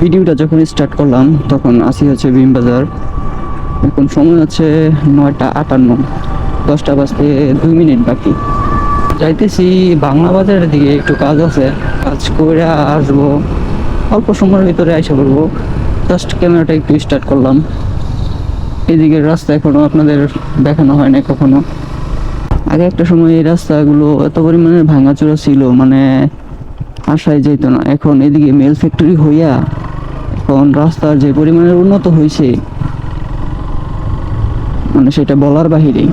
ভিডিওটা যখন স্টার্ট করলাম, তখন আসি হচ্ছে বিম বাজার। এখন সময় হচ্ছে নয়টা আটান্ন, দশটা বাজতে দুই মিনিট বাকি। যাইতেছি বাংলা বাজারের দিকে, একটু কাজ আছে। কাজ করে আসব, অল্প সময়ের ভিতরে আইসা পড়ব। জাস্ট ক্যামেরাটা একটু স্টার্ট করলাম। এদিকের রাস্তা এখনও আপনাদের দেখানো হয় না কখনো। আগে একটা সময় এই রাস্তাগুলো এত পরিমাণে ভাঙাচোরা ছিল মানে আশায় যেত না। এখন এদিকে মেল ফ্যাক্টরি হইয়া এখন রাস্তার যে পরিমাণের উন্নত হয়েছে মানে সেটা বলার বাহিরে।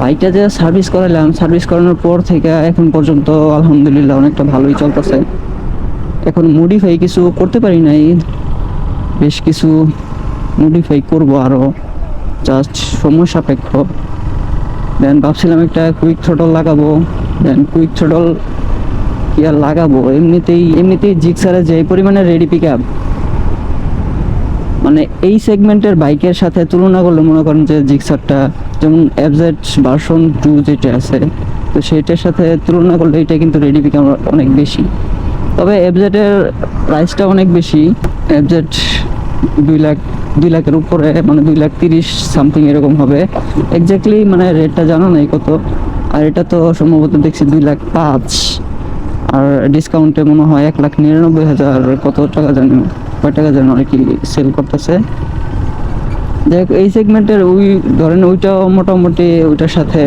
বাইকটা যে সার্ভিস করালাম সার্ভিস করানোর পর থেকে এখন পর্যন্ত আলহামদুলিল্লাহ অনেকটা ভালোই চলতেছে। এখন মডিফাই কিছু করতে পারি নাই, বেশ কিছু মডিফাই করব আরও জাস্ট সময় সাপেক্ষ। দেন ভাবছিলাম একটা কুইক থ্রটল লাগাবো দেন কুইক থ্রটল কি আর লাগাবো? এমনিতেই এমনিতেই জিক্সারে যে পরিমাণে রেডি পিক আপ মানে এই সেগমেন্টের বাইকের সাথে তুলনা করলে মনে করেন যে জিক্সারটা যেমন এফজেড ভার্সন টু যেটা আছে, তো সেটার সাথে তুলনা করলে এটা কিন্তু রেডি পিক অনেক বেশি। তবে এফজেডের প্রাইসটা অনেক বেশি। এফজেড দুই লাখ, দুই লাখের উপরে মানে দুই লাখ তিরিশ সামথিং এরকম হবে। এক্স্যাক্টলি মানে রেটটা জানা নাই কত। আর এটা তো সম্ভবত দেখছি দুই লাখ পাঁচ। আর ডিসকাউন্টে মনে হয় এক লাখ নিরানব্বই হাজার, কত টাকা জানি কয় টাকা জানি আর কি সেল করতেছে। দেখ, এই সেগমেন্টের ওই, ধরেন ওইটাও মোটামুটি ওইটার সাথে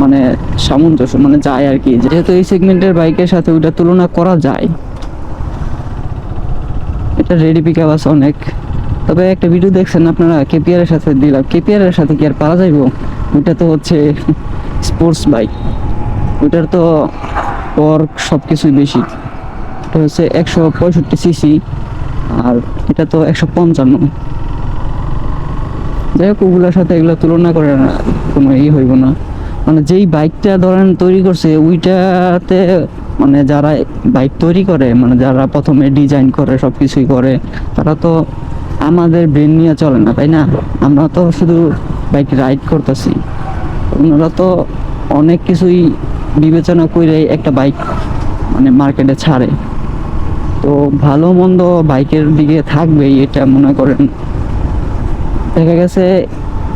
মানে সামঞ্জস্য মানে যায় আর কি। যেহেতু এই সেগমেন্টের বাইকের সাথে ওইটা তুলনা করা যায়। এটা রেডি পিক আপ আছে অনেক। তবে একটা ভিডিও দেখছেন আপনারা কেপিআর এর সাথে দিলাম কেপিআর এর সাথে কি আর পারা যাইব? ওইটা তো হচ্ছে স্পোর্টস বাইক ওইটার তো টর্ক সব কিছুই বেশি। এটা হচ্ছে একশো পঁয়ষট্টি সিসি আর এটা তো একশো পঞ্চান্ন। যাই হোক, ওগুলোর সাথে এগুলো তুলনা করে না কোনো ই হইব না। মানে যেই বাইকটা ধরেন তৈরি করছে, ওইটাতে মানে যারা বাইক তৈরি করে মানে যারা প্রথমে ডিজাইন করে সব কিছুই করে, তারা তো আমাদের ব্রেন নিয়ে চলে না, তাই না? আমরা তো শুধু বাইক রাইড করতেছি। ওনারা তো অনেক কিছুই বিবেচনা করে একটা বাইক মানে মার্কেটে ছাড়ে। তো ভালো মন্দ বাইকের দিকে থাকবেই, এটা মনে করেন। দেখা গেছে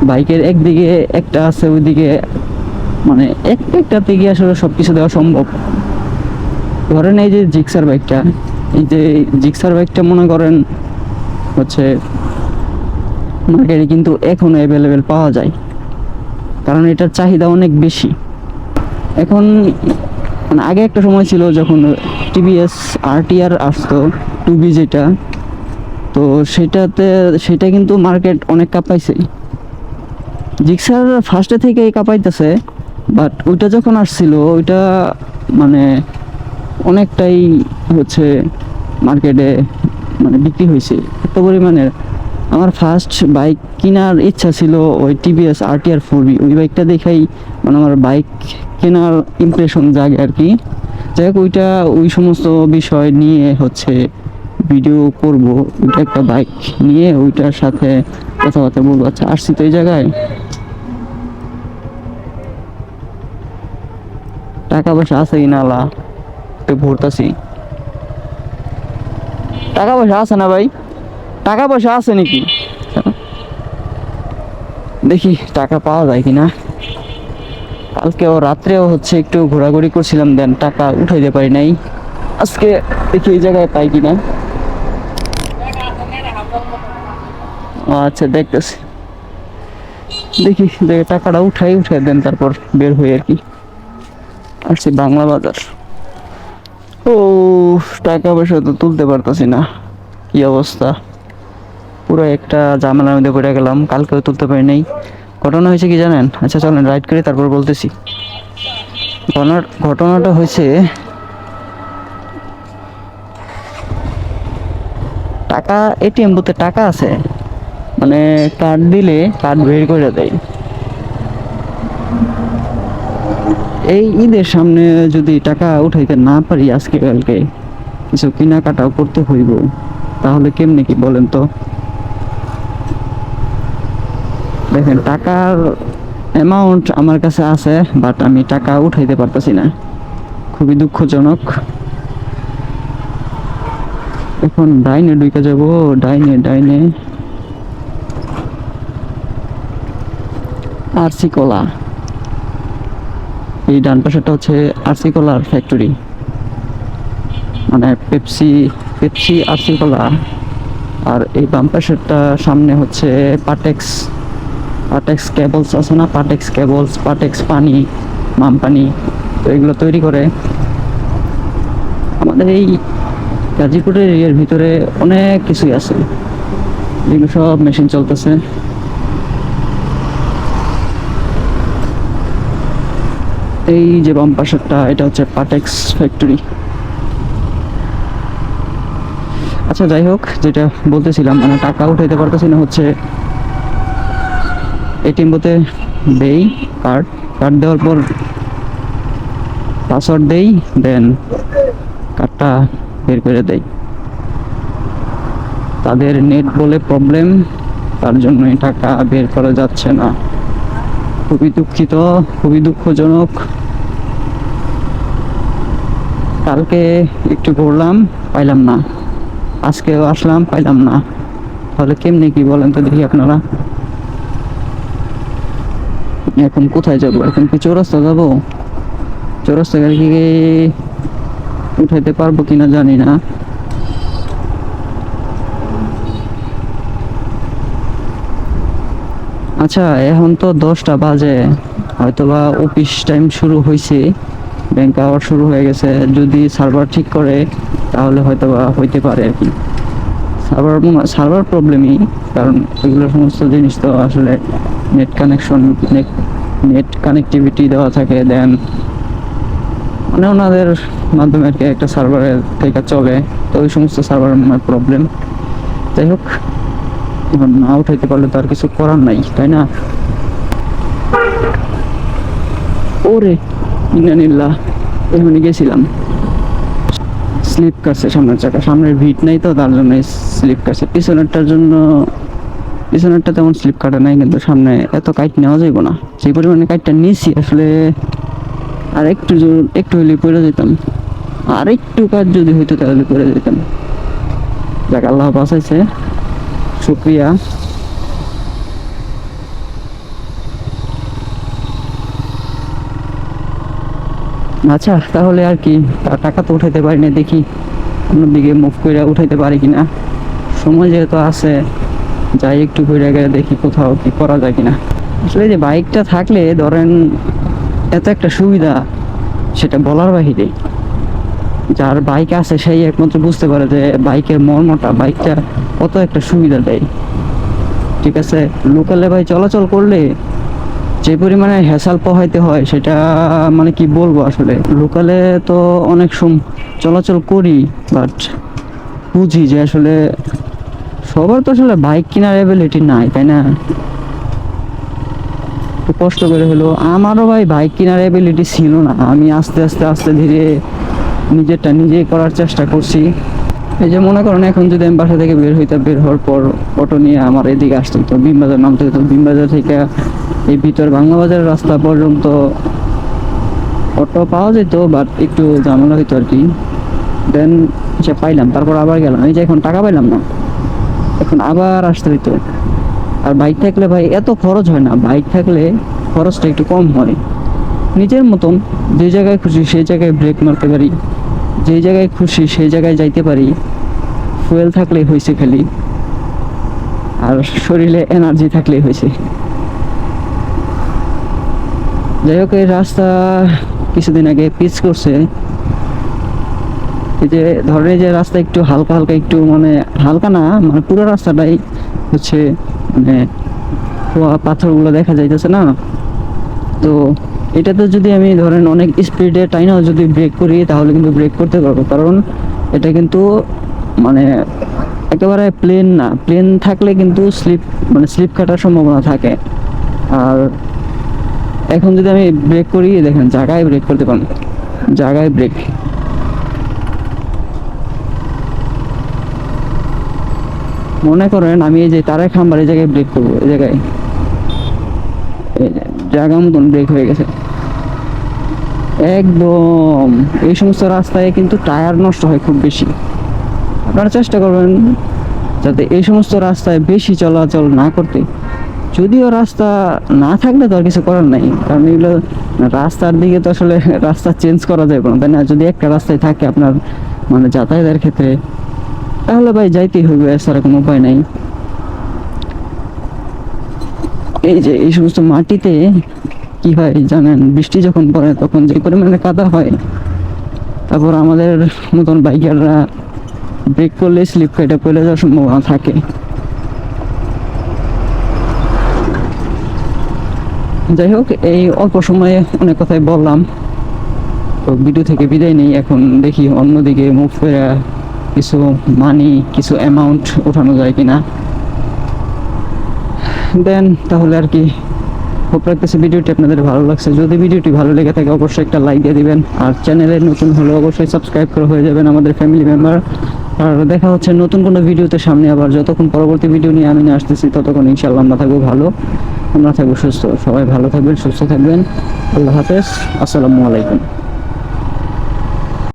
বাইকের একদিকে, একটা আছে ওইদিকে মানে এক একটা গিয়ে আসলে সব কিছু দেওয়া সম্ভব। ধরেন এই যে জিক্সার বাইকটা, এই যে জিক্সার বাইকটা মনে করেন হচ্ছে মার্কেটে কিন্তু এখনও অ্যাভেলেবেল পাওয়া যায়। কারণ এটার চাহিদা অনেক বেশি। এখন মানে আগে একটা সময় ছিল যখন টিভিএস আরটিআর আসতো টু বি যেটা, তো সেটাতে, সেটা কিন্তু মার্কেট অনেক কাঁপাইছে। জিক্সার ফার্স্টে থেকে কাঁপাইতেছে বাট ওইটা যখন আসছিল, ওইটা মানে অনেকটাই হচ্ছে মার্কেটে মানে বিক্রি হয়েছে। এত পরিমাণের। আমার ফার্স্ট বাইক কেনার ইচ্ছা ছিল ওই টিভিএস আরটিআর ফোর বি ওই বাইকটা দেখাই মানে আমার বাইক কেনার ইমপ্রেশন জাগে আর কি। যাই হোক, ওইটা ওই সমস্ত বিষয় নিয়ে হচ্ছে ভিডিও করব। ওইটা একটা বাইক নিয়ে ওইটার সাথে কথাবার্তা বলব। আচ্ছা আসছি তো এই জায়গায়। টাকা পয়সা আছে কি না আলা একটু ঘুরতাছি। টাকা পয়সা আছে না ভাই? টাকা পয়সা আছে নাকি? দেখি, টাকা পাওয়া যায় কিনা। কালকেও রাত্রেও হচ্ছে একটু ঘোরাঘুরি করছিলাম দেন টাকা উঠাইতে পারি নাই। আজকে দেখি এই জায়গায় পাই কিনা। আচ্ছা দেখতেছি। দেখি, দেখে, টাকাটা উঠাই উঠাই দেন তারপর বের হই আর কি। আসছি বাংলা বাজার। ও, টাকা পয়সা তো তুলতে পারতাছি না। কি অবস্থা? পুরো একটা ঝামেলার মধ্যে পড়ে গেলাম, কালকেও তুলতে পারি নাই। ঘটনা হয়েছে কি জানেন? আচ্ছা চলেন রাইড করে, তারপর বলতেছি। ঘটনাটা হয়েছে টাকা এটিএম বুথে টাকা আছে। মানে কার্ড দিলে কার্ড বের করে দেয়। এই ঈদের সামনে যদি টাকা উঠাইতে না পারি আজকে কালকে, কিছু কেনাকাটাও করতে হইব। তাহলে কেমনে কি বলেন তো? দেখেন, টাকার অ্যামাউন্ট আমার কাছে আছে বাট আমি টাকা উঠাইতে পারতেছি না। খুবই দুঃখজনক। এখন ডাইনে ঢুকে যাব, ডাইনে ডাইনে। আরসি কলা। এই ডান পাশেটা হচ্ছে আরসি কলার ফ্যাক্টরি মানে পেপসি পেপসি আরসি কলা। আর এই বাম পাশেরটা সামনে হচ্ছে পাটেক্স। পাটেক্স কেবলস আছে না? পাটেক্স কেবলস পাটেক্স পানি, মাম পানি, তো এগুলো তৈরি করে আমাদের এই গাজীপুরের এর ভিতরে অনেক কিছুই আছে। এগুলো সব মেশিন চলতেছে। এই যে বাম পাশেরটা, এটা হচ্ছে পাটেক্স ফ্যাক্টরি আচ্ছা যাই হোক, যেটা বলতেছিলাম মানে টাকা উঠাইতে পারতেছি না, হচ্ছে এটিএম বুথে দেই কার্ড কার্ড দেওয়ার পর পাসওয়ার্ড দেই দেন কার্ডটা বের করে দেই। তাদের নেট বলে প্রবলেম তার জন্যই টাকা বের করা যাচ্ছে না। খুবই দুঃখিত, খুবই দুঃখজনক। কালকে একটু ঘুরলাম পাইলাম না। আজকেও আসলাম, পাইলাম না। তাহলে কেমনি কি বলেন তো দেখি আপনারা। এখন কোথায় যাব? এখন কি চৌরাস্তা যাব? চৌরাস্তা গাড়ি কি উঠাইতে পারব কিনা জানি না। আচ্ছা এখন তো দশটা বাজে। হয়তোবা অফিস টাইম শুরু হয়েছে ব্যাংক আওয়ার শুরু হয়ে গেছে। যদি সার্ভার ঠিক করে, তাহলে হয়তোবা হইতে পারে আর কি। সার্ভার সার্ভার প্রবলেমই, কারণ এগুলো সমস্ত জিনিস তো আসলে net connection net net connectivity দেওয়া থাকে দেন মানে ওনাদের মাধ্যমে আর কি একটা সার্ভারের থেকে চলে। তো ওই সমস্ত সার্ভার প্রবলেম যাই হোক, এখন না উঠাইতে পারলে তো আর কিছু করার নাই, তাই না? ওরে ইনানিল্লা এমনি গেছিলাম। স্লিপ কাছে সামনের চাকা, সামনের ভিট নাই তো, তার জন্য স্লিপ কাটছে পিছনেরটার জন্য পিছনেরটা তেমন স্লিপ কাটে নাই, কিন্তু সামনে এত কাইট নেওয়া যাইব না। যে পরিমাণে কাইটটা নিয়েছি, আসলে আর একটু জোর, একটু হইলে পড়ে যেতাম। আর একটু কাজ যদি হইতো, তাহলে পড়ে যেতাম। যাক, আল্লাহ বাঁচাইছে। শুক্রিয়া। আচ্ছা তাহলে আর কি টাকা তো উঠাইতে পারি না দেখি অন্যদিকে মুভ করে উঠাইতে পারি কিনা। সময় যেহেতু আছে যাই একটু ঘুরে গেলে দেখি কোথাও কি করা যায় কিনা। আসলে যে বাইকটা থাকলে ধরেন এত একটা সুবিধা, সেটা বলার বাহিরে। যার বাইক আছে সেই একমাত্র বুঝতে পারে যে বাইকের মর্মটা, বাইকটা কত একটা সুবিধা দেয়। ঠিক আছে, লোকালে ভাই চলাচল করলে যে পরিমাণে হেসাল পোহাইতে হয়, সেটা মানে কি বলব আসলে? লোকালে তো অনেক সম, চলাচল করি বাট বুঝি যে আসলে সবার তো আসলে বাইক কেনার অ্যাবিলিটি নাই, তাই না? কষ্ট করে হলো আমারও ভাই বাইক কেনার অ্যাবিলিটি ছিল না। আমি আস্তে আস্তে আস্তে ধীরে নিজেরটা নিজেই করার চেষ্টা করছি। এই যে মনে করেন, এখন যদি আমি বাসা থেকে বের হইতাম বের হওয়ার পর অটো নিয়ে আমার এদিকে আসতে হতো বিমবাজার নামতে হতো বিমবাজার থেকে এই ভিতর বাংলা বাজারের রাস্তা পর্যন্ত অটো পাওয়া যেত বাট একটু ঝামেলা হইতো আর কি। দেন সে পাইলাম, তারপর আবার গেলাম। এই যে এখন টাকা পাইলাম না। এখন আবার আসতে হইতো। আর বাইক থাকলে ভাই এত খরচ হয় না, বাইক থাকলে খরচটা একটু কম হয়। নিজের মতন যে জায়গায় খুশি সেই জায়গায় ব্রেক মারতে পারি। যে জায়গায় খুশি সেই জায়গায় যাইতে পারি। ফুয়েল থাকলেই হয়েছে খালি। আর শরীরে এনার্জি থাকলেই হয়েছে যাই হোক, এই রাস্তা কিছুদিন আগে পিচ করছে। এই যে ধরে যে রাস্তা একটু হালকা হালকা, একটু মানে হালকা না মানে পুরো রাস্তাটাই হচ্ছে মানে পাথরগুলো দেখা যাইতেছে না। তো এটাতে যদি আমি ধরেন অনেক স্পিডে টাইনাও যদি ব্রেক করি, তাহলে কিন্তু ব্রেক করতে পারব। কারণ এটা কিন্তু মানে একেবারে প্লেন না প্লেন থাকলে কিন্তু স্লিপ মানে স্লিপ কাটার সম্ভাবনা থাকে। আর এখন যদি আমি ব্রেক করি, দেখেন জায়গায় ব্রেক করতে পারব জায়গায় ব্রেক মনে করেন আমি এই যে তারের খাম্বার এই জায়গায় ব্রেক করব, এই জায়গায়। জায়গা মতন ব্রেক হয়ে গেছে। একদম, এই সমস্ত রাস্তায় কিন্তু টায়ার নষ্ট হয় খুব বেশি। আপনারা চেষ্টা করবেন যাতে এই সমস্ত রাস্তায় বেশি চলাচল না করতে। যদিও রাস্তা না থাকলে তো আর কিছু করার নাই, কারণ এগুলো রাস্তার দিকে তো আসলে রাস্তা চেঞ্জ করা যাবে না, তাই না? যদি একটা রাস্তায় থাকে আপনার মানে যাতায়াতের ক্ষেত্রে তাহলে ভাই যাইতেই হবে এছাড়া কোনো উপায় নাই। এই যে এই সমস্ত মাটিতে কি হয় জানেন, বৃষ্টি যখন পড়ে তখন যে পরিমাণে কাদা হয়, তারপর আমাদের মতন বাইকাররা ব্রেক করলে স্লিপ কেটে পড়ে যাওয়ার সম্ভাবনা থাকে। যাই হোক, এই অল্প সময়ে অনেক কথাই বললাম। তো ভিডিও থেকে বিদায় নেই, এখন দেখি অন্যদিকে মুখ করে কিছু মানি কিছু অ্যামাউন্ট ওঠানো যায় কি না দেন তাহলে আর কি হোপ রাখতেছি ভিডিওটি আপনাদের ভালো লাগছে। যদি ভিডিওটি ভালো লেগে থাকে, অবশ্যই একটা লাইক দিয়ে দিবেন। আর চ্যানেলে নতুন হলে অবশ্যই সাবস্ক্রাইব করে হয়ে যাবেন আমাদের ফ্যামিলি মেম্বার আর দেখা হচ্ছে নতুন কোনো ভিডিওতে সামনে আবার। যতক্ষণ পরবর্তী ভিডিও নিয়ে আমি নিয়ে আসতেছি, ততক্ষণ ইনশাল্লাহ আমরা থাকব ভালো। আমরা থাকব সুস্থ। সবাই ভালো থাকবেন, সুস্থ থাকবেন। আল্লাহ হাফেজ। আসসালামু আলাইকুম।